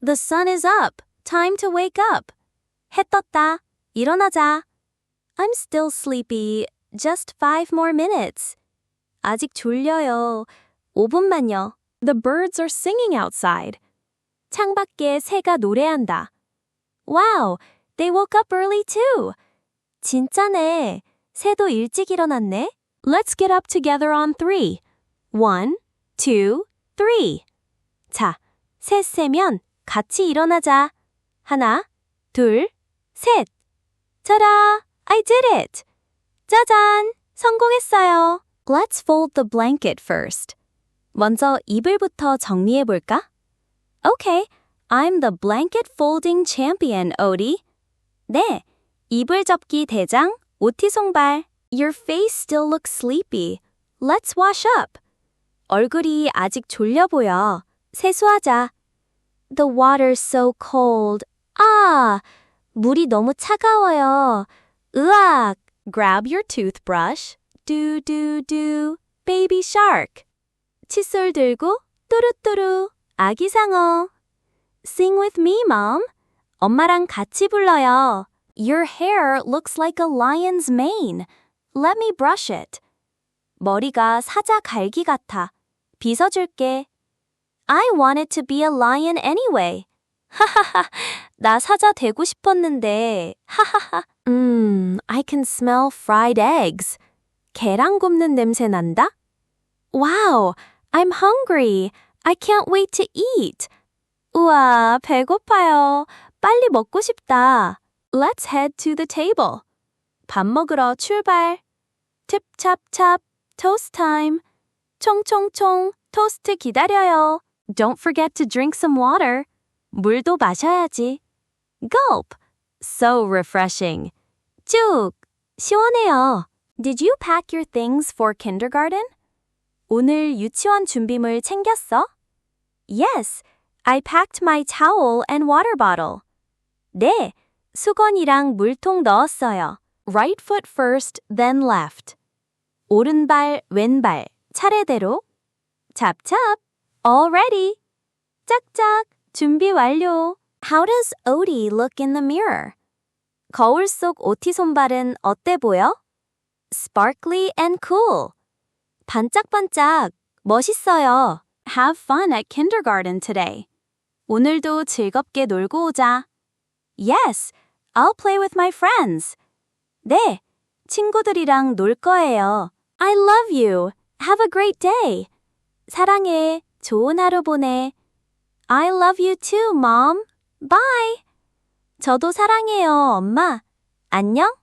The sun is up. Time to wake up. 해 떴다. 일어나자. I'm still sleepy. Just five more minutes. 아직 졸려요. 5분만요. The birds are singing outside. 창밖에 새가 노래한다. Wow, they woke up early too. 진짜네. 새도 일찍 일어났네. Let's get up together on three. One, two, three. 자, 셋 세면 같이 일어나자. 하나, 둘, 셋. 짜라! I did it! 짜잔! 성공했어요. Let's fold the blanket first. 먼저 이불부터 정리해 볼까? Okay, I'm the blanket folding champion, Odie. 네, 이불 접기 대장 오티 송발. Your face still looks sleepy. Let's wash up. 얼굴이 아직 졸려 보여. 세수하자. The water's so cold. 아, 물이 너무 차가워요. 으악. Grab your toothbrush. Do do do. Baby shark. 칫솔 들고 뚜루뚜루. 아기 상어. Sing with me, mom. 엄마랑 같이 불러요. Your hair looks like a lion's mane. Let me brush it. 머리가 사자 갈기 같아. 빗어줄게. I wanted to be a lion anyway. 하하하, 나 사자 되고 싶었는데. 하하하. 음, I can smell fried eggs. 계란 굽는 냄새 난다? Wow, I'm hungry. I can't wait to eat. 우와, 배고파요. 빨리 먹고 싶다. Let's head to the table. 밥 먹으러 출발. tip찹찹, toast time. 총총총, 토스트 기다려요. Don't forget to drink some water. 물도 마셔야지. Gulp. So refreshing. 쭉. 시원해요. Did you pack your things for kindergarten? 오늘 유치원 준비물 챙겼어? Yes, I packed my towel and water bottle. 네, 수건이랑 물통 넣었어요. Right foot first, then left. 오른발, 왼발, 차례대로. 찹찹, All ready. 짝짝, 준비 완료. How does Odie look in the mirror? 거울 속 오티 손발은 어때 보여? Sparkly and cool. 반짝반짝, 멋있어요. Have fun at kindergarten today. 오늘도 즐겁게 놀고 오자. Yes, I'll play with my friends. 네, 친구들이랑 놀 거예요. I love you. Have a great day. 사랑해. 좋은 하루 보내. I love you too, mom. Bye. 저도 사랑해요, 엄마. 안녕.